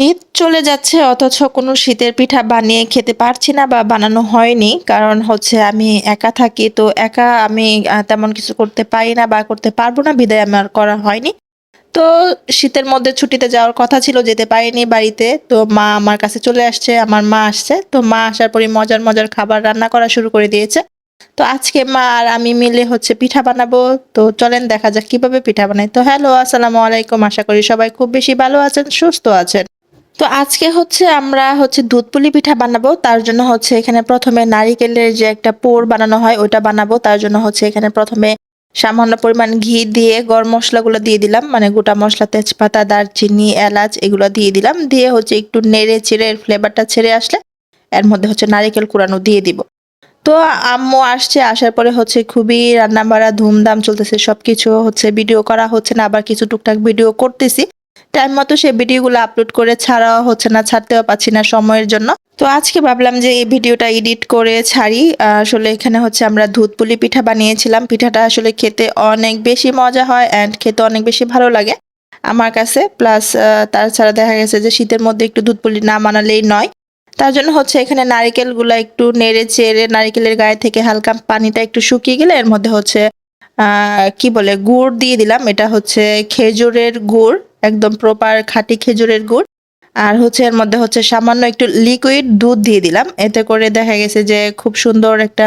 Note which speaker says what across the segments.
Speaker 1: ঈদ চলে যাচ্ছে, অথচ কোনো শীতের পিঠা বানিয়ে খেতে পারছি না বা বানানো হয়নি। কারণ হচ্ছে আমি একা থাকি, তো একা আমি তেমন কিছু করতে পারি না বা করতে পারব না, বিদায় আমার করা হয়নি। তো শীতের মধ্যে ছুটিতে যাওয়ার কথা ছিল, যেতে পারিনি বাড়িতে। তো মা আমার কাছে চলে আসছে, আমার মা আসছে। তো মা আসার পরে মজার মজার খাবার রান্না করা শুরু করে দিয়েছে। তো আজকে মা আর আমি মিলে হচ্ছে পিঠা বানাবো। তো চলেন দেখা যাক কীভাবে পিঠা বানাই। তো হ্যালো, আসসালামু আলাইকুম। আশা করি সবাই খুব বেশি ভালো আছেন, সুস্থ আছেন। তো আজকে হচ্ছে আমরা হচ্ছে দুধ পুলি পিঠা বানাবো, তার জন্য হচ্ছে এখানে প্রথমে নারিকেলের যে একটা পোর বানানো হয়, ওটা বানাবো, তার জন্য হচ্ছে এখানে প্রথমে সামান্য পরিমাণ ঘি দিয়ে গরম মশলাগুলো দিয়ে দিলাম মানে গোটা মশলা, তেজপাতা, দারচিনি, এলাচ এগুলো দিয়ে দিলাম, দিয়ে হচ্ছে একটু নেড়ে চেড়ে এর ফ্লেভারটা ছেড়ে আসলে এর মধ্যে হচ্ছে নারিকেল কুড়ানো দিয়ে দিব। তো আম্মু আসছে, আসার পরে হচ্ছে খুবই রান্না বাড়া ধুমধাম চলতেছে, সবকিছু হচ্ছে ভিডিও করা হচ্ছে না, আবার কিছু টুকটাক ভিডিও করতেছি। টাইম মতো সে ভিডিওগুলো আপলোড করে ছাড়াও হচ্ছে না, ছাড়তেও পাচ্ছি না সময়ের জন্য। তো আজকে ভাবলাম যে এই ভিডিওটা এডিট করে ছাড়ি। আসলে এখানে হচ্ছে আমরা দুধ পুলি পিঠা বানিয়েছিলাম। পিঠাটা আসলে খেতে অনেক বেশি মজা হয় অ্যান্ড খেতে অনেক বেশি ভালো লাগে আমার কাছে। প্লাস তাছাড়া দেখা গেছে যে শীতের মধ্যে একটু দুধ পুলি না মানালেই নয়। তার জন্য হচ্ছে এখানে নারিকেলগুলো একটু নেড়ে চেড়ে নারিকেলের গায়ে থেকে হালকা পানিটা একটু শুকিয়ে গেলে এর মধ্যে হচ্ছে কি বলে, গুড় দিয়ে দিলাম। এটা হচ্ছে খেজুরের গুড়। একদম প্রপার খাঁটি খেজুরের গুড়। আর হচ্ছে এর মধ্যে হচ্ছে সামান্য একটু লিকুইড দুধ দিয়ে দিলাম। এতে করে দেখা গেছে যে খুব সুন্দর একটা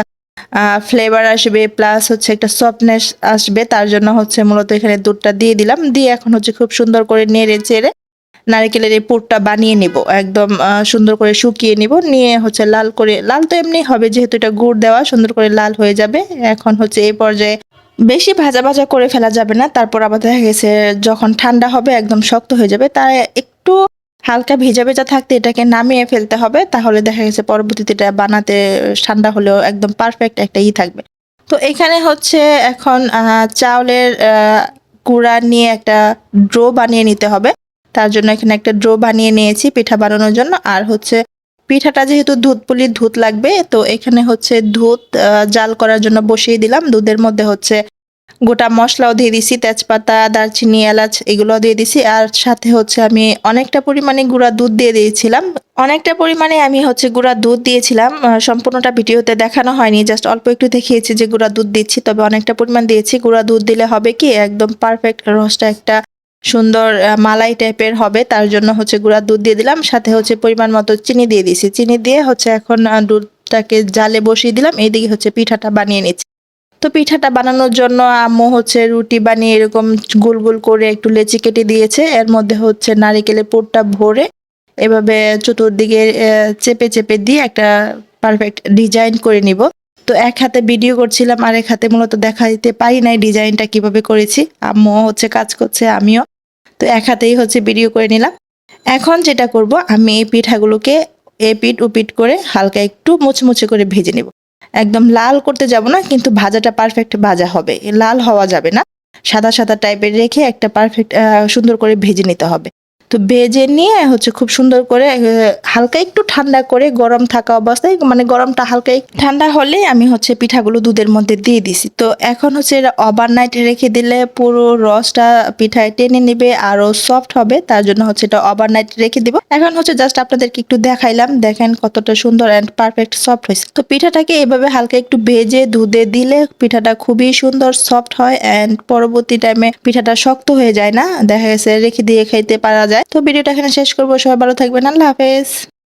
Speaker 1: ফ্লেভার আসবে প্লাস হচ্ছে একটা সফটনেস আসবে। তার জন্য হচ্ছে মূলত এখানে দুধটা দিয়ে দিলাম। দিয়ে এখন হচ্ছে খুব সুন্দর করে নেড়ে চেড়ে নারকেলের এই পুরটা বানিয়ে নিব। একদম সুন্দর করে শুকিয়ে নিব। নিয়ে হচ্ছে লাল করে, লাল তো এমনি হবে যেহেতু এটা গুড় দেওয়া, সুন্দর করে লাল হয়ে যাবে। এখন হচ্ছে এই পর্যায়ে বেশি ভাজা ভাজা করে ফেলা যাবে না, তারপর আবার দেখা গেছে যখন ঠান্ডা হবে একদম শক্ত হয়ে যাবে তাই একটু হালকা ভেজা ভেজা থাকতে এটাকে নামিয়ে ফেলতে হবে, তাহলে দেখা গেছে পরবর্তীতে এটা বানাতে ঠান্ডা হলেও একদম পারফেক্ট একটা ই থাকবে। তো এখানে হচ্ছে এখন চাউলের গুঁড়া নিয়ে একটা ড্রো বানিয়ে নিতে হবে, তার জন্য এখানে একটা ড্রো বানিয়ে নিয়েছি পিঠা বানানোর জন্য, আর হচ্ছে পিঠাটা যেহেতু দুধ পুলির দুধ লাগবে, তো এখানে হচ্ছে দুধ জাল করার জন্য বসিয়ে দিলাম। দুধের মধ্যে হচ্ছে গোটা মশলাও দিয়ে দিছি, তেজপাতা, দারচিনি, এলাচ এগুলো দিয়ে দিছি। আর সাথে হচ্ছে আমি অনেকটা পরিমাণে গুঁড়া দুধ দিয়ে দিয়েছিলাম। অনেকটা পরিমাণে আমি হচ্ছে গুঁড়া দুধ দিয়েছিলাম সম্পূর্ণটা ভিডিওতে দেখানো হয়নি, জাস্ট অল্প একটু দেখিয়েছি যে গুঁড়া দুধ দিচ্ছি, তবে অনেকটা পরিমাণ দিয়েছি। গুঁড়া দুধ দিলে হবে কি, একদম পারফেক্ট রসটা একটা সুন্দর মালাই টাইপের হবে, তার জন্য হচ্ছে গুঁড়া দুধ দিয়ে দিলাম, সাথে হচ্ছে পরিমাণ মতো চিনি দিয়ে দিয়েছি চিনি দিয়ে হচ্ছে এখন দুধটাকে জালে বসিয়ে দিলাম, এইদিকে হচ্ছে পিঠাটা বানিয়ে নিচ্ছি। তো পিঠাটা বানানোর জন্য আম্মু হচ্ছে রুটি বানিয়ে এরকম গোল গোল করে একটু লেচি কেটে দিয়েছে, এর মধ্যে হচ্ছে নারিকেলের পুরটা ভরে এভাবে চতুর্দিকে চেপে চেপে দিয়ে একটা পারফেক্ট ডিজাইন করে নিব। তো এক হাতে ভিডিও করছিলাম আর এক হাতে মূলত দেখা দিতে পারি নাই ডিজাইনটা কীভাবে করেছি। আম্মু হচ্ছে কাজ করছে, আমিও। তো এক হাতেই হচ্ছে ভিডিও করে নিলাম। এখন যেটা করব, আমি এই পিঠাগুলোকে এ পিঠ ও পিঠ করে হালকা একটু মুচমুচে করে ভেজে নেব। একদম লাল করতে যাব না, কিন্তু ভাজাটা পারফেক্ট ভাজা হবে। লাল হওয়া যাবে না। সাদা সাদা টাইপের রেখে একটা পারফেক্ট সুন্দর করে ভেজে নিতে হবে। তো ভেজে নিয়ে হচ্ছে খুব সুন্দর করে হালকা একটু ঠান্ডা করে গরম থাকা অবস্থায় মানে গরমটা হালকা ঠান্ডা হলে আমি হচ্ছে পিঠাগুলো দুধের মধ্যে দিয়ে দিছি। তো এখন হচ্ছে এটা ওভারনাইট রেখে দিলে পুরো রসটা পিঠায় টেনে নেবে আরও সফট হবে, তার জন্য হচ্ছে এটা ওভারনাইট রেখে দিব। এখন হচ্ছে জাস্ট আপনাদেরকে একটু দেখাইলাম, দেখেন কতটা সুন্দর অ্যান্ড পারফেক্ট সফট হয়েছে। তো পিঠাটাকে এভাবে হালকা একটু ভেজে দুধে দিলে পিঠাটা খুবই সুন্দর সফট হয় অ্যান্ড পরবর্তী টাইমে পিঠাটা শক্ত হয়ে যায় না, দেখা গেছে রেখে দিয়ে খাইতে পারা যায়। তো ভিডিওটা এখানে শেষ করব। সবাই ভালো থাকবেন। আল্লাহ হাফেজ।